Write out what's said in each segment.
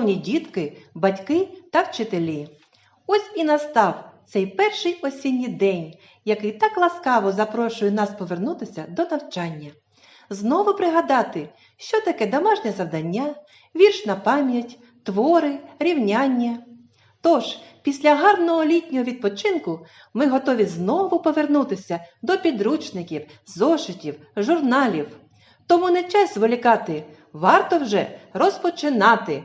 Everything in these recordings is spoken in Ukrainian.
шановні дітки, батьки та вчителі. Ось і настав цей перший осінній день, який так ласкаво запрошує нас повернутися до навчання. Знову пригадати, що таке домашнє завдання, вірш на пам'ять, твори, рівняння. Тож, після гарного літнього відпочинку ми готові знову повернутися до підручників, зошитів, журналів. Тому не час зволікати, варто вже розпочинати.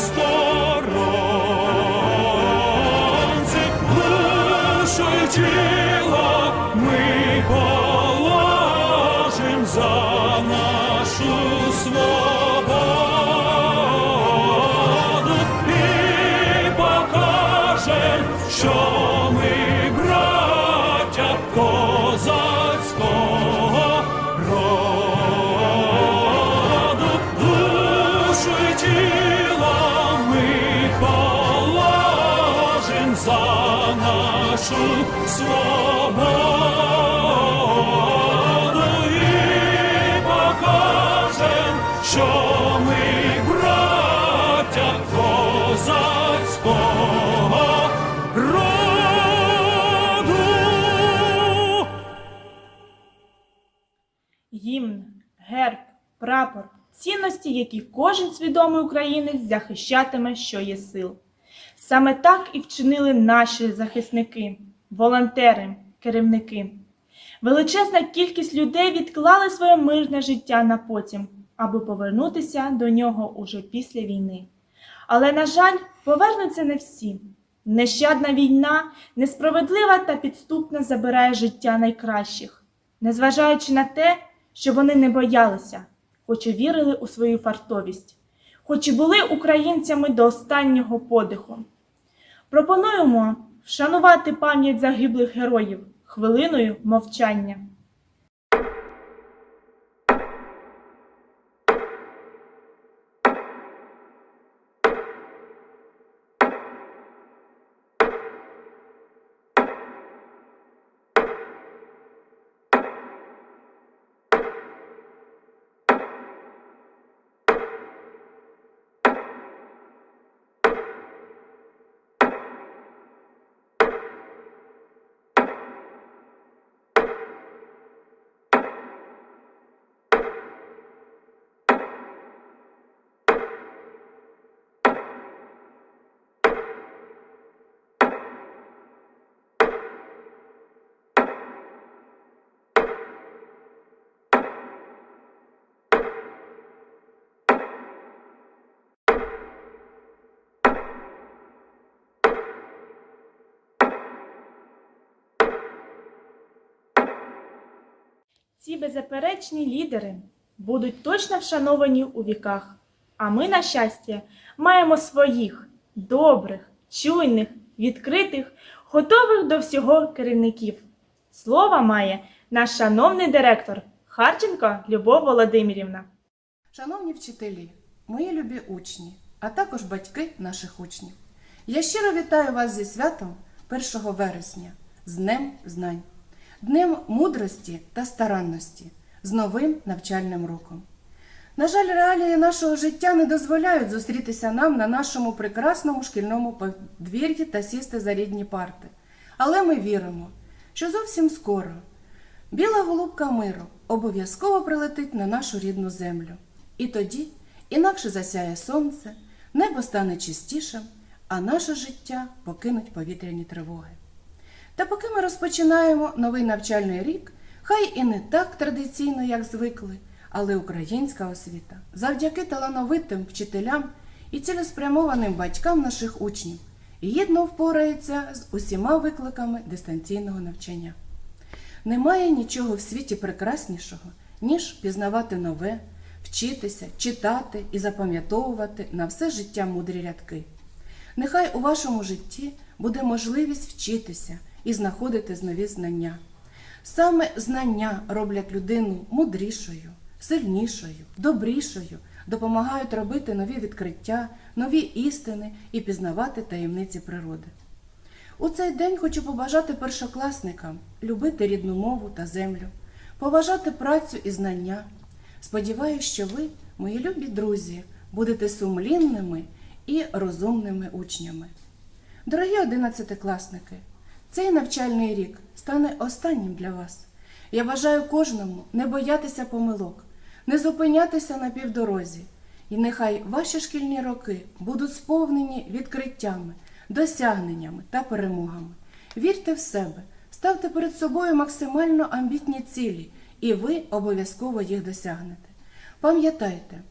нашу свободу і покажем, що ми браття козацького роду. Гімн, герб, прапор, цінності, які кожен свідомий українець захищатиме, що є сил. Саме так і вчинили наші захисники, волонтери, керівники. Величезна кількість людей відклали своє мирне життя на потім, аби повернутися до нього уже після війни. Але, на жаль, повернуться не всі. Нещадна війна, несправедлива та підступна забирає життя найкращих, незважаючи на те, що вони не боялися, хоч і вірили у свою фартовість, хоч і були українцями до останнього подиху. Пропонуємо вшанувати пам'ять загиблих героїв хвилиною мовчання. Ці беззаперечні лідери будуть точно вшановані у віках. А ми, на щастя, маємо своїх добрих, чуйних, відкритих, готових до всього керівників. Слово має наш шановний директор Харченко Любов Володимирівна. Шановні вчителі, мої любі учні, а також батьки наших учнів. Я щиро вітаю вас зі святом 1 вересня, з Днем Знань, Днем мудрості та старанності, з новим навчальним роком. На жаль, реалії нашого життя не дозволяють зустрітися нам на нашому прекрасному шкільному подвір'ї та сісти за рідні парти. Але ми віримо, що зовсім скоро біла голубка миру обов'язково прилетить на нашу рідну землю. І тоді інакше засяє сонце, небо стане чистішим, а наше життя покинуть повітряні тривоги. Та поки ми розпочинаємо новий навчальний рік, хай і не так традиційно, як звикли, Але українська освіта завдяки талановитим вчителям і цілеспрямованим батькам наших учнів гідно впорається з усіма викликами дистанційного навчання. Немає нічого в світі прекраснішого, ніж пізнавати нове, вчитися, читати і запам'ятовувати на все життя мудрі рядки. Нехай у вашому житті буде можливість вчитися і знаходити нові знання. Саме знання роблять людину мудрішою, сильнішою, добрішою, допомагають робити нові відкриття, нові істини і пізнавати таємниці природи. У цей день хочу побажати першокласникам любити рідну мову та землю, поважати працю і знання. Сподіваюся, що ви, мої любі друзі, будете сумлінними і розумними учнями. Дорогі одинадцятикласники, цей навчальний рік стане останнім для вас. Я бажаю кожному не боятися помилок, не зупинятися на півдорозі, і нехай ваші шкільні роки будуть сповнені відкриттями, досягненнями та перемогами. Вірте в себе, ставте перед собою максимально амбітні цілі, і ви обов'язково їх досягнете. Пам'ятайте,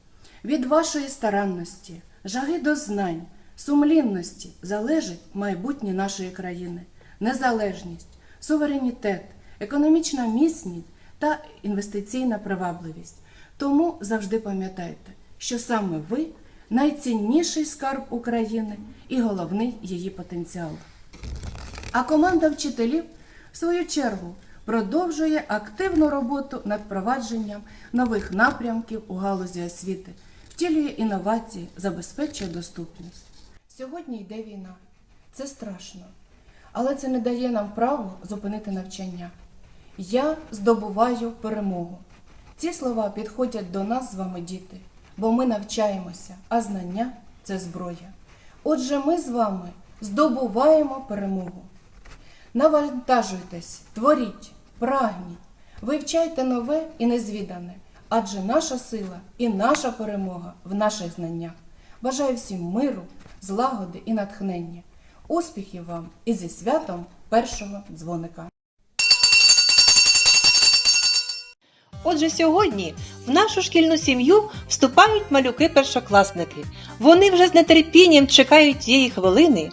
від вашої старанності, жаги до знань, сумлінності залежить майбутнє нашої країни, незалежність, суверенітет, економічна міцність та інвестиційна привабливість. Тому завжди пам'ятайте, що саме ви найцінніший скарб України і головний її потенціал. А команда вчителів, в свою чергу, продовжує активну роботу над впровадженням нових напрямків у галузі освіти, втілює інновації, забезпечує доступність. Сьогодні йде війна. Це страшно. Але це не дає нам право зупинити навчання. Я здобуваю перемогу. Ці слова підходять до нас з вами, діти, бо ми навчаємося, а знання це зброя. Отже, ми з вами здобуваємо перемогу. Навантажуйтесь, творіть, прагніть, вивчайте нове і незвідане, адже наша сила і наша перемога в наших знаннях. Бажаю всім миру, злагоди і натхнення. Успіхів вам і зі святом першого дзвоника. Отже, сьогодні в нашу шкільну сім'ю вступають малюки-першокласники. Вони вже з нетерпінням чекають тієї хвилини,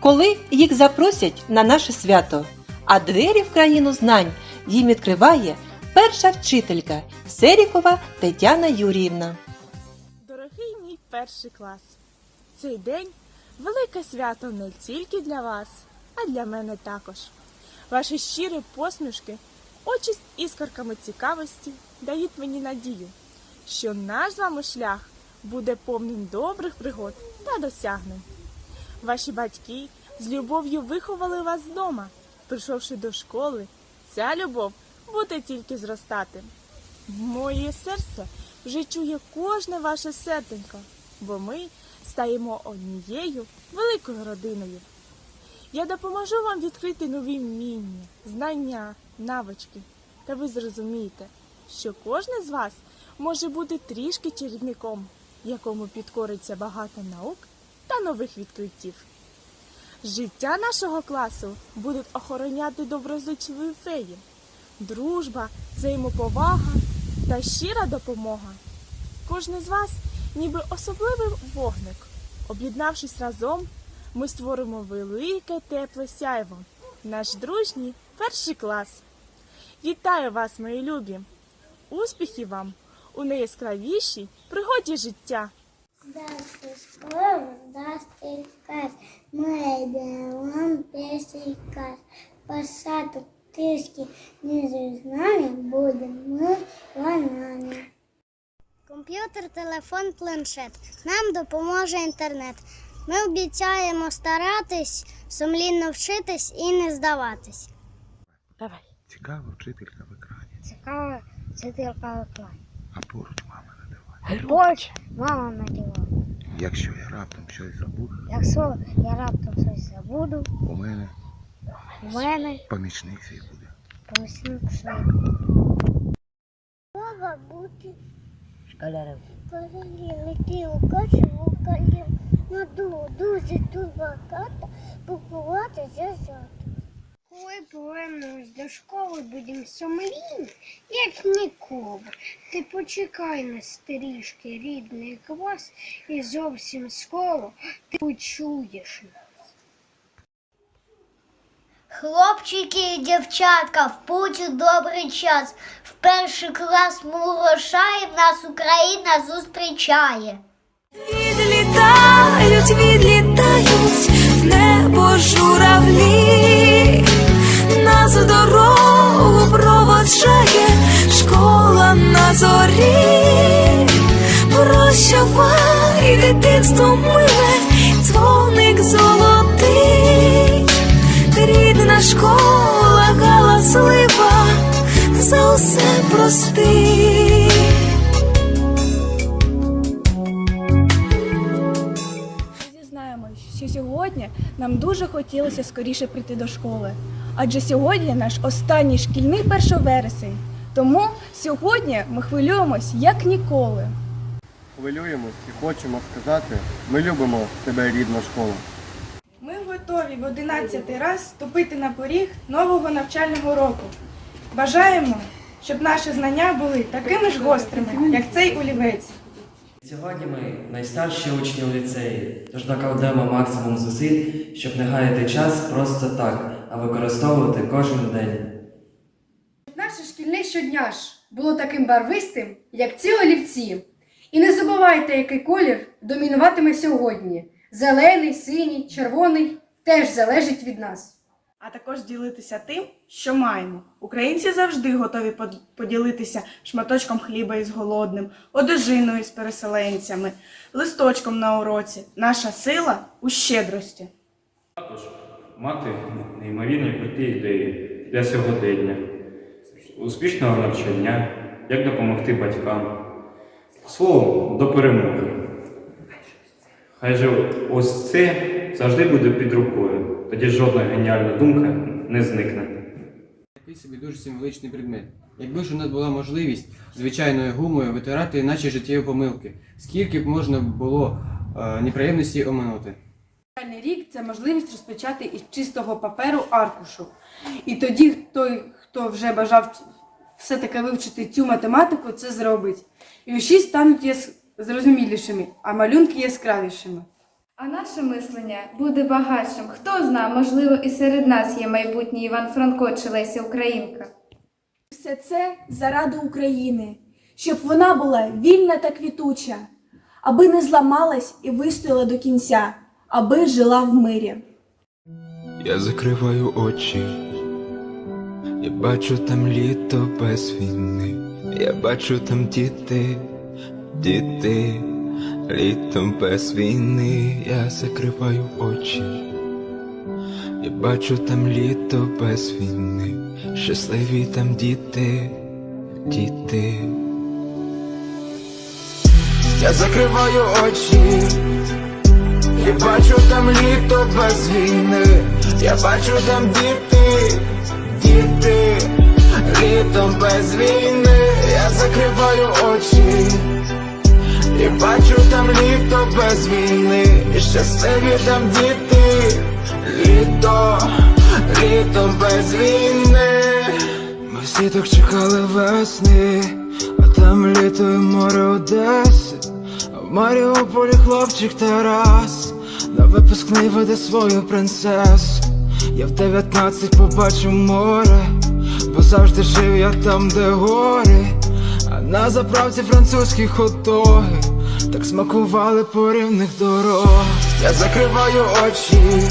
коли їх запросять на наше свято. А двері в країну знань їм відкриває перша вчителька Серікова Тетяна Юріївна. Дорогий мій перший клас, цей день велике свято не тільки для вас, а для мене також. Ваші щирі посмішки, очі з іскорками цікавості дають мені надію, що наш з вами шлях буде повним добрих пригод та досягнень. Ваші батьки з любов'ю виховали вас вдома. Прийшовши до школи, ця любов буде тільки зростати. Моє серце вже чує кожне ваше серденько, бо ми стаємо однією великою родиною. Я допоможу вам відкрити нові вміння, знання, навички, та ви зрозумієте, що кожен з вас може бути трішки чарівником, якому підкориться багато наук та нових відкриттів. Життя нашого класу будуть охороняти доброзичливі феї, дружба, взаємоповага та щира допомога. Кожен з вас ніби особливий вогник. Об'єднавшись разом, ми створимо велике тепле сяйво, наш дружній перший клас. Вітаю вас, мої любі! Успіхів вам у найяскравішій пригоді життя! Дасть скоро, дасть сказ, ми йдемо перший клас. Посадок трішки ниже з нами будемо банани. Комп'ютер, телефон, планшет. Нам допоможе інтернет. Ми обіцяємо старатись, сумлінно вчитись і не здаватись. Давай. Цікава вчителька в екрані, Цікава вчителька екран. а поруч мама надаває. Поруч мама наділа. Якщо я раптом щось забуду, Якщо я раптом щось забуду, у мене у мене помічник свій буде. помічник свій. Треба бути школярів. коли летів качу, коли наду дуже турбаката, купувати зязати. Коли повернемось до школи, будемо сумлінні, як ніколи. Ти почекай нас трішки, рідний клас, і зовсім скоро ти почуєш. Хлопчики і дівчатка, в путь у добрий час. В перший клас Мурашаєв нас Україна зустрічає. Відлітають, відлітають в небо журавлі, нас в дорогу проводжає школа на зорі. Прощавай, дитинство миле, дзвоник золотий, рідна школа галаслива, за усе прости. Зізнаємось, що сьогодні нам дуже хотілося скоріше прийти до школи. Адже сьогодні наш останній шкільний першовересень. Тому сьогодні ми хвилюємось як ніколи. Хвилюємось і хочемо сказати, ми любимо тебе, рідна школа. Ми готові в одинадцятий раз ступити на поріг нового навчального року. Бажаємо, щоб наші знання були такими ж гострими, як цей олівець. Сьогодні ми найстарші учні у ліцеї, тож докладемо максимум зусиль, щоб не гаяти час просто так, а використовувати кожен день. Наше шкільне щодня ж було таким барвистим, як ці олівці. І не забувайте, який колір домінуватиме сьогодні. Зелений, синій, червоний теж залежить від нас. А також ділитися тим, що маємо. Українці завжди готові поділитися шматочком хліба із голодним, одежиною з переселенцями, листочком на уроці. Наша сила у щедрості. Також мати неймовірні круті ідеї для сьогодення, успішного навчання, як допомогти батькам. Словом, до перемоги. Хай же ось це завжди буде під рукою, тоді жодна геніальна думка не зникне. Такий собі дуже символічний предмет. Якби ж у нас була можливість звичайною гумою витирати наші життєві помилки, скільки б можна було е, неприємностей оминути. Навчальний рік це можливість розпочати із чистого паперу аркушу. І тоді той, хто вже бажав все-таки вивчити цю математику, це зробить. І усі стануть зрозумілішими, а малюнки яскравішими. А наше мислення буде багатшим. Хто зна, можливо, і серед нас є майбутній Іван Франко чи Леся Українка. Все це заради України, щоб вона була вільна та квітуча, аби не зламалась і вистояла до кінця, аби жила в мирі. Я закриваю очі, я бачу там літо без війни, я бачу там діти, діти, літом без війни, я закриваю очі, я бачу там літо без війни, щасливі там діти, діти. Я закриваю очі. Я бачу там літо без війни, я бачу там діти, діти, літом без війни, я закриваю очі, і бачу там літо без війни, і щасливі там діти, літо, літом без війни. Ми всі так чекали весни, а там літо і море Одеси. А в Маріуполі хлопчик Тарас на випускний веде свою принцесу. Я в 19 побачив море, бо завжди жив я там, де гори, а на заправці французькі хот-доги так смакували по рівних дорог. Я закриваю очі,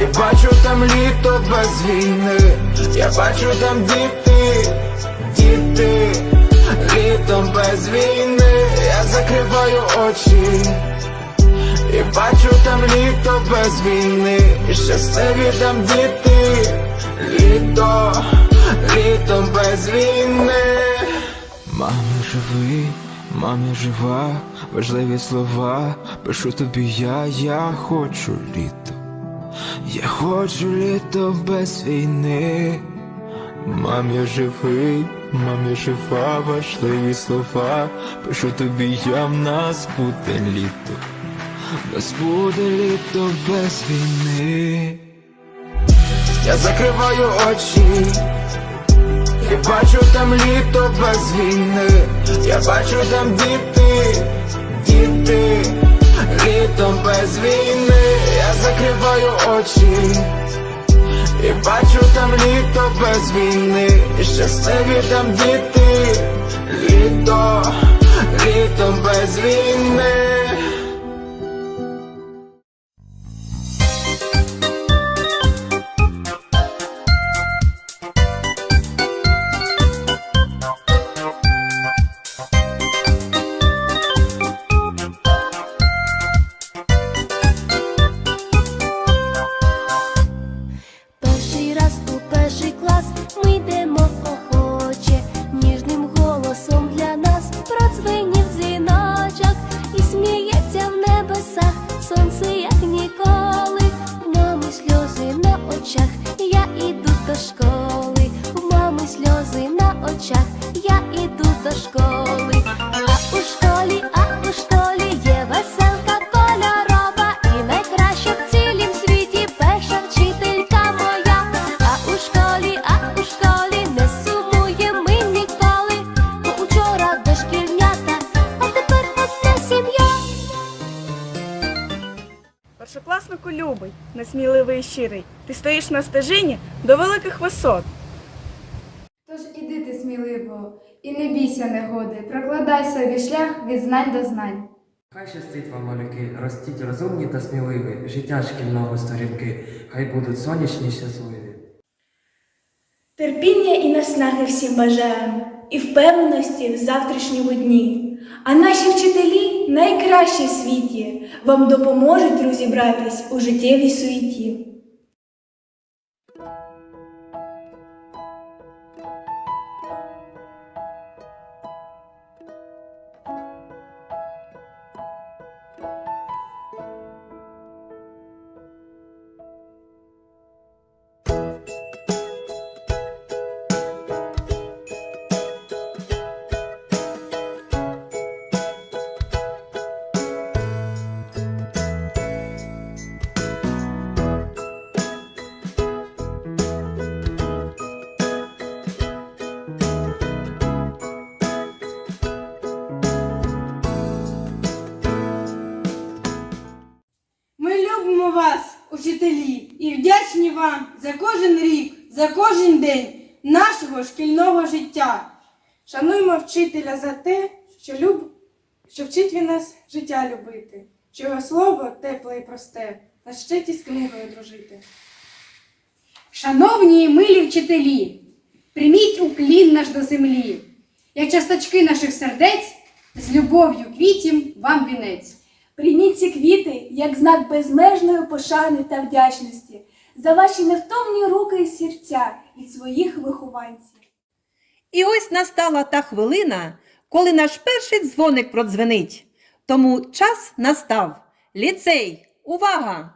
я бачу там літо без війни, я бачу там діти, діти, літом без війни, я закриваю очі, і бачу там літо без війни, і щасливі там діти, літо, літом без війни. Мама живий, мама жива, важливі слова, пишу тобі я, я хочу літо. Я хочу літо без війни. Мам, я живий, мам, я жива, важливі слова. Пишу тобі, я в нас буде літо. В Нас буде літо без війни. Я закриваю очі і бачу там літо без війни. Я бачу там діти, діти, літом без війни. Я закриваю очі. І бачу там літо без війни, щасливі там діти, літо, літом без війни. Першокласнику любий, несміливий і щирий. Ти стоїш на стежині до великих висот. Тож іди ти сміливо, і не бійся негоди, прокладай собі шлях від знань до знань. Хай щастить вам, малюки, ростіть розумні та сміливі, життя шкільного сторінки, хай будуть сонячні щасливі. Терпіння і наснаги всім бажаємо, і впевненості в завтрашньому дні. А наші вчителі найкращі в світі, вам допоможуть розібратись у життєвій суеті. Любимо вас, учителі, і вдячні вам за кожен рік, за кожен день нашого шкільного життя. Шануймо вчителя за те, що, люб... що вчить він нас життя любити, що його слово тепле і просте, нас вчить із книгою дружити. Шановні і милі вчителі, прийміть уклін наш до землі, як часточки наших сердець, з любов'ю квітім вам вінець. Прийміть ці квіти як знак безмежної пошани та вдячності за ваші невтомні руки і серця від своїх вихованців. І ось настала та хвилина, коли наш перший дзвоник продзвенить. Тому час настав. Ліцей, увага!